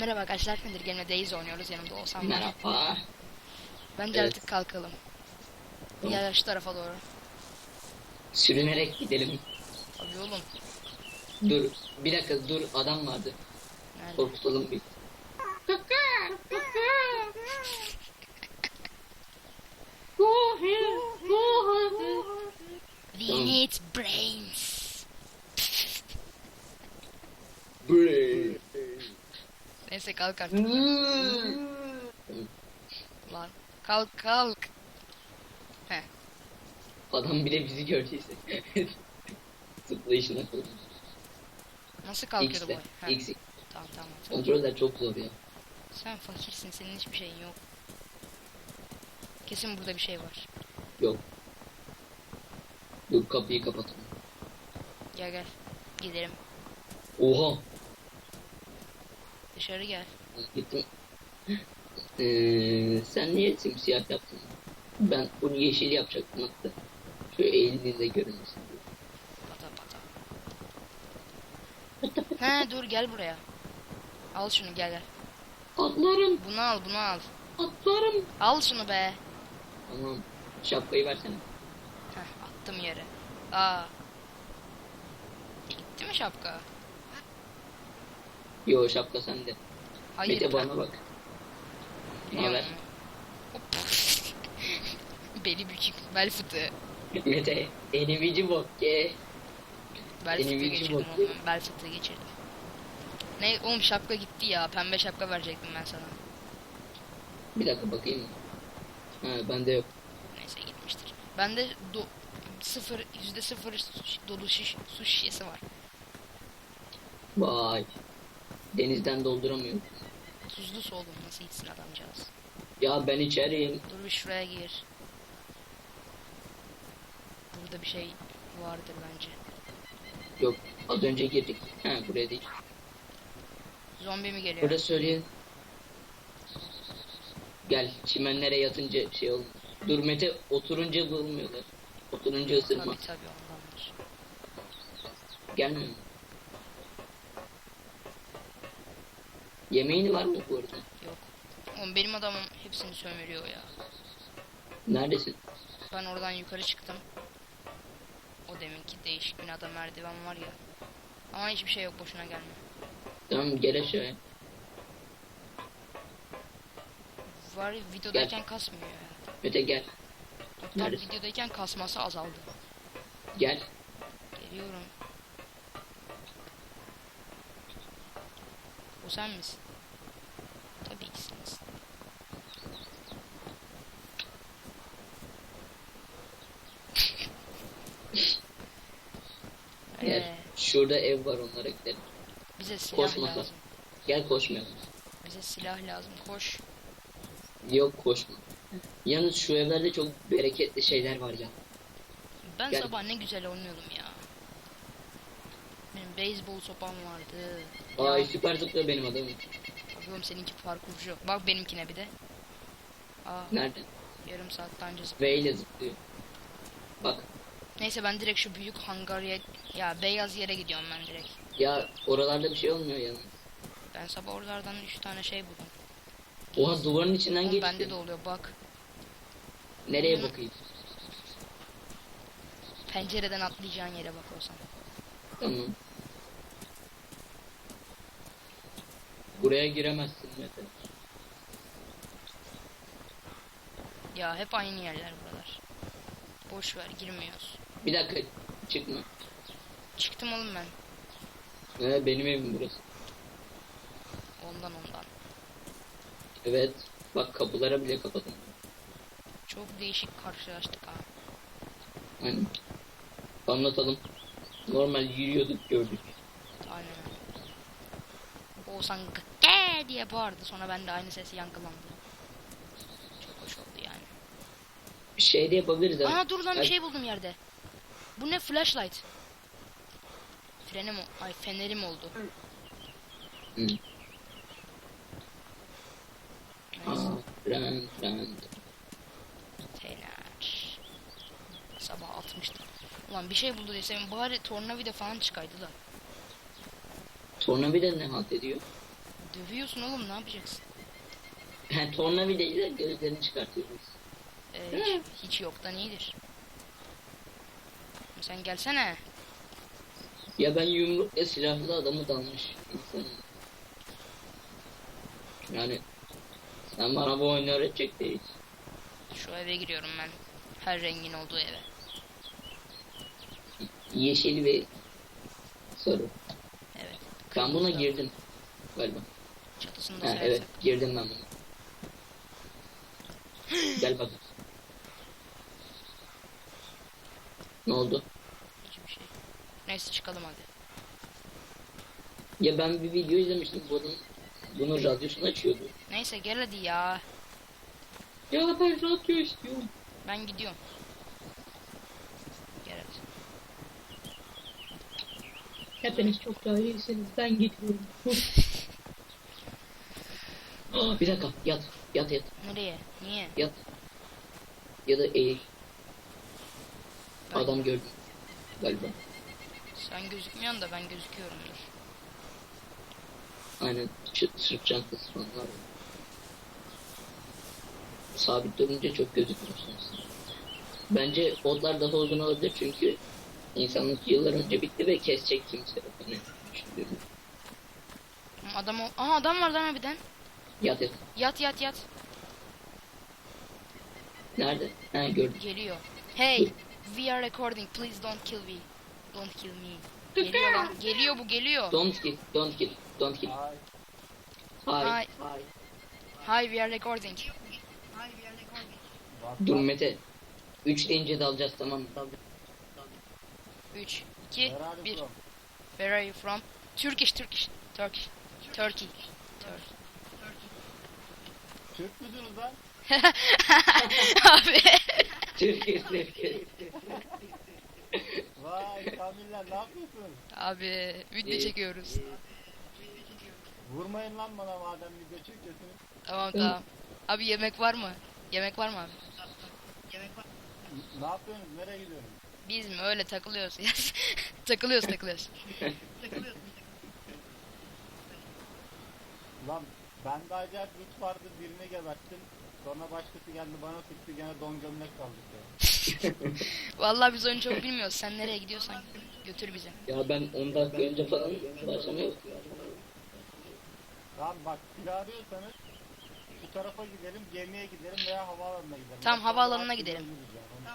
Merhaba arkadaşlar, nedir gene Days oynuyoruz. Yanımda Oğuzhan var. Merhaba. Bence Evet. artık kalkalım. Tamam. Gel şu tarafa doğru. Sürünerek gidelim. Tabii oğlum. Dur. Bir dakika dur adam vardı. Nerede? Korkutalım bir. We need brains. Bre. Neyse kalk artık. Hmm. Lan. Kalk kalk. Heh. Adam bile bizi gördüyse. Zıplayışına. Nasıl kalkıyordu bu? Heh. X. Tamam tamam. Kontroller çok zor ya. Sen fakirsin, senin hiçbir şeyin yok. Kesin burada bir şey var. Yok. Dur kapıyı kapatalım. Gel gel. Gidelim. Oha. Dışarı gel. Gittim. Ee, sen niye simsiyah yaptın? Ben bunu yeşil yapacaktım hatta. Şu eğildiğinde görünmesin diye. Pata pata. He dur gel buraya. Al şunu gel gel. Atlarım, Bunu al bunu al. atlarım. Al şunu be. Tamam. Şapkayı versene. Heh, attım yere. Aa. Gitti mi şapka? Yo şapka sende. Hayır. De bana bak. Biliyor Haber. Beli bükük. Bel fıtığı. Mete, enemici bok ye. Bel fıtığı içim geçirdim bok. oğlum. ben. Bel fıtığı geçirdim. Ne oğlum şapka gitti ya. Pembe şapka verecektim ben sana. Bir dakika bakayım. Ha bende yok. Neyse gitmiştir. Bende do sıfır yüzde sıfır su- dolu şiş, su şişesi var. Vay. Denizden dolduramıyorum. Tuzlu su oğlum nasıl içsin adamcağız. Ya ben içerim. Dur bir şuraya gir. Burada bir şey vardır bence. Yok. Az önce girdik. Ha buraya değil. Zombi mi geliyor? Burada söyleyin. Gel çimenlere yatınca şey olmaz. Dur Mete oturunca bulmuyorlar. Oturunca ısırmaz. Tabii tabii ondandır. Gelmiyor mu? Yemeğin var mı bu arada? Yok. Oğlum benim adamım hepsini sömürüyor ya. Neredesin? Ben oradan yukarı çıktım. O deminki değişik binada merdiven var ya. Ama hiçbir şey yok boşuna gelme. Tamam gel aşağıya. Var videodayken kasmıyor ya. Mete gel. Hatta Neredesin? videodayken kasması azaldı. Gel. Geliyorum. O sen misin? Tabii ki sensin. Gel. Ee, Şurada ev var onlara gidelim. bize silah Koşmasa. lazım. Gel koşmayalım. Bize silah lazım. Koş. Yok koşma. Yalnız şu evlerde çok bereketli şeyler var ya. Ben Gel. sabah ne güzel oynuyordum ya. Beyzbol sopam vardı. Ay süper zıplıyor benim adamım. Abiyorum seninki parkurcu. Bak benimkine bir de. Aa, Nerede? yarım saatten önce zıp- V ile zıplıyor. Bak Neyse ben direkt şu büyük hangarya ya beyaz yere gidiyorum ben direkt. ya oralarda bir şey olmuyor yalnız. Ben sabah oralardan 3 tane şey buldum. Oha duvarın içinden Oğlum geçti. bende de oluyor bak. Nereye bakayım? Pencereden atlayacağın yere bak olsan. Tamam. Buraya giremezsin Mete. Ya hep aynı yerler buralar. Boş ver girmiyoruz. Bir dakika çıkma. Çıktım oğlum ben. Ee, benim evim burası. Ondan ondan. Evet. Bak kapılara bile kapadım. Çok değişik karşılaştık ha. Aynen. Anlatalım. Normal yürüyorduk gördük. Aynen. Oğuzhan gıkke diye bağırdı. Sonra ben de aynı sesi yankılandı. Çok hoş oldu yani. Bir şey de yapabiliriz. ha. Aa dur lan bir şey buldum yerde. Bu ne flashlight? Frenim o- ay fenerim oldu. Hı. Neyse. Fener. Sabah atmıştım. Ulan bir şey buldu desem bari tornavida falan çıkaydı da. Tornavida ne halt ediyor? Dövüyorsun oğlum ne yapacaksın? Tornavidayla gözlerini çıkartıyoruz. Ee, hiç, hiç yoktan iyidir. Sen gelsene. Ya ben yumrukla silahlı adamı dalmış. Yani sen bana bu oyunu öğretecek değilsin. Şu eve giriyorum ben. Her rengin olduğu eve. Yeşil ve sarı. Evet. Ben buna girdim galiba. Çatısında Ha, evet girdim ben buna. Gel bak. Ne oldu? Hiçbir şey. Neyse çıkalım hadi. Ya ben bir video izlemiştim bunun bunun radyosunu açıyordu. Neyse gel hadi ya. Ya ben radyo istiyorum. Ben gidiyorum. Gel hadi. Hepiniz çok daha iyisiniz. Ben gidiyorum. Aa, bir dakika yat yat yat Nereye? Niye? yat. Ya da eğil. Ben- Adam gördüm. Galiba. Sen gözükmüyorsun da ben gözüküyorumdur. Aynen. Ç- sırt çantası falan var. Sabit durunca çok gözükmüyorsunuz. Bence odlar daha uzun olabilir çünkü insanlık yıllar önce bitti ve kesecek kimse. Hani. Adam o... Aha adam var lan harbiden. Yat yat. Yat yat yat. Nerede? Ha gördüm. Geliyor. Hey, we are recording. Please don't kill me. Don't kill me. Geliyor lan. Geliyor bu geliyor. Don't kill, don't kill, don't kill. Hay. Hi. Hi, we are recording. Dur Mete. Üç deyince dalacağız tamam mı? 3, 2, 1. Where are you from? Turkish, Turkish. Turkish. Turkey. Tur Türk müsünüz lan? Abi. Türkiye, Türkiye. Vay Kamiller ne yapıyorsun? Abi video İyi. çekiyoruz. Vurmayın lan bana madem video çekiyorsunuz. Tamam tamam. Abi yemek var mı? Yemek var mı abi? Ne yapıyorsunuz? Nereye gidiyorsunuz? Biz mi öyle takılıyoruz ya. takılıyoruz takılıyoruz. Lan bende acayip güç vardı birini geberttim. Sonra başkası geldi bana sıktı gene don gömlek kaldık ya. Vallahi biz oyunu çok bilmiyoruz. Sen nereye gidiyorsan götür bizi. Ya ben 10 dakika önce falan başlamıyor. Tamam bak silah arıyorsanız bu tarafa gidelim, gemiye gidelim veya havaalanına gidelim. Tamam, Ben havaalanına gidelim.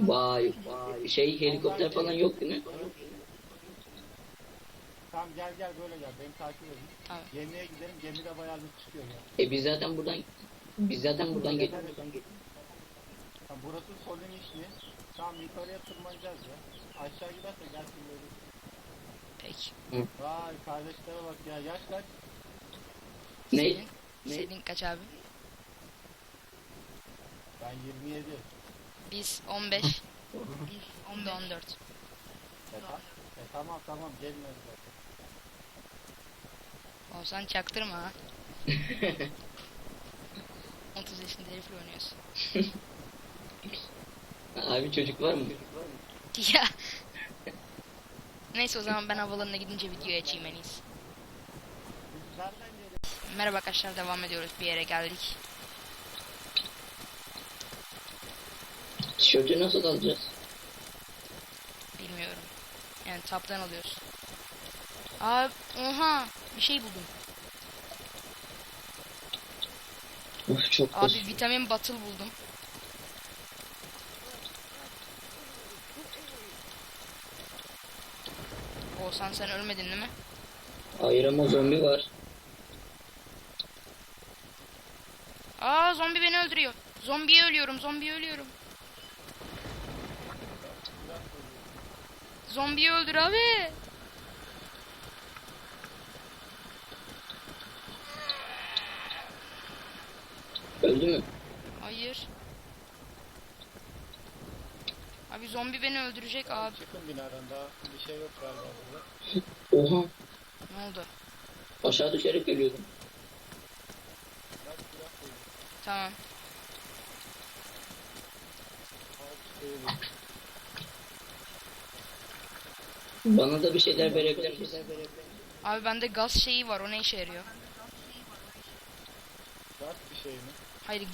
onu. Vay vay. Şey helikopter falan yok değil mi? Tamam gel gel böyle gel beni takip edin. Tamam. Gemiye gidelim gemide bayağı bir çıkıyor ya. E biz zaten buradan biz zaten buradan geliyoruz. Tamam, burası solun işli. Tamam yukarıya tırmanacağız ya. Aşağı giderse gelsin böyle. Peki. Vay kardeşlere bak ya yaş kaç? Ne? Senin, Ne? senin kaç abi? Ben 27. Biz 15. Biz 14. E, ta- e, tamam tamam gelmiyoruz zaten. Olsan çaktırma ha. 30 yaşında herifle oynuyorsun. Abi çocuk var mı? Ya. Neyse o zaman ben havalarına gidince video açayım en iyisi. Merhaba arkadaşlar devam ediyoruz. Bir yere geldik. Tişörtü nasıl alacağız? Bilmiyorum. Yani taptan alıyoruz. Aa, oha bir şey buldum. Of çok Abi basit. vitamin batıl buldum. Oğuzhan sen ölmedin değil mi? Hayır ama zombi var. Aa zombi beni öldürüyor. Zombiye ölüyorum, zombiye ölüyorum. Zombiyi öldür abi. Öldü mü? Hayır. Abi zombi beni öldürecek abi. Çıkın binadan daha bir şey yok galiba burada. Oha. Ne oldu? Aşağı düşerek ölüyordum. Bak silah. Tamam. Al. Bana da bir şeyler verebilir misin? Abi bende gaz şeyi var. O ne işe yarıyor? Gaz bir şey mi? Hayır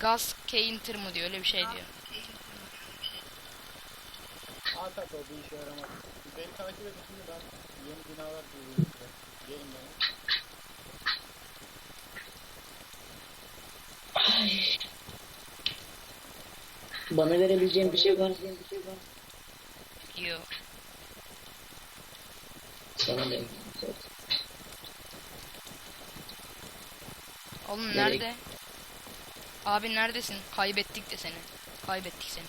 gaz counter mı diyor öyle bir şey diyor. Aa tak o bir işe yaramaz. Beni takip edin şimdi ben yeni binalar kuruyorum size. Gelin bana. Bana verebileceğin bir şey var. Yok. Sana da Oğlum nerede? Abi neredesin? Kaybettik de seni. Kaybettik seni.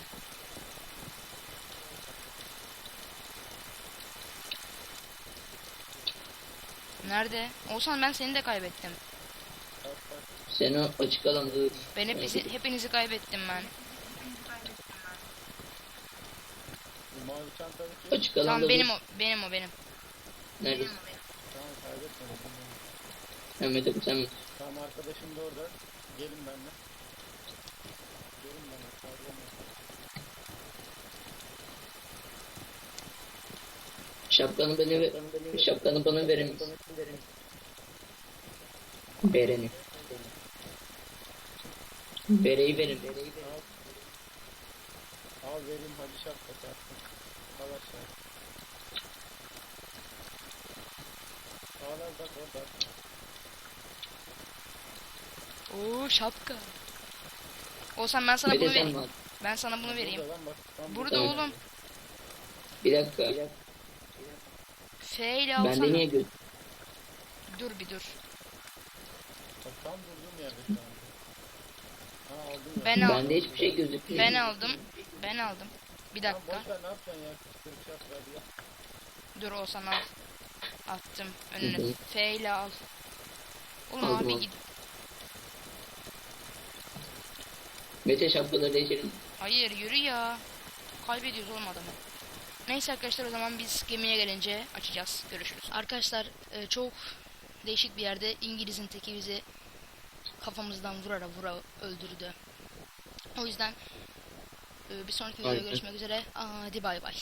Nerede? Olsan ben seni de kaybettim. Tak tak. Sen o açık alanda. Ben hepinizi, hepinizi kaybettim ben. Açık alanda Tamam benim o, benim o benim. Neredesin? Tamam kaybetmedim. Mehmet abi sen mi? Tamam arkadaşım da orada. Gelin benimle. Şapkanı bana ver. Şapkanı bana verir misin? Bereni. Bereyi verin. Al. Al vereyim hadi şapka çarpsın. Al aşağı. Al bak orada. Oo şapka. Olsan ben sana Bir bunu vereyim. Ben sana bunu vereyim. Burada lan bak. Tam Burada Tamam. oğlum. Bir dakika. F ile Bende alsana. niye göz? Dur bir dur. Tam aldım ya. Ben al. Bende hiçbir şey gözükmüyor. Ben aldım. Ben aldım. Bir dakika. boş ver ne yapacaksın ya? Şapka hadi ya. Dur olsan al. Attım önüne. F ile al. Oğlum Aldım, abi aldım. git. Mete şapkaları değiştirin. Hayır yürü ya. Kaybediyoruz oğlum adamı. Neyse arkadaşlar o zaman biz gemiye gelince açacağız. Görüşürüz. Arkadaşlar e, çok değişik bir yerde İngiliz'in teki bizi kafamızdan vurara vura öldürdü. O yüzden e, bir sonraki videoda görüşmek üzere. Hadi bay bay.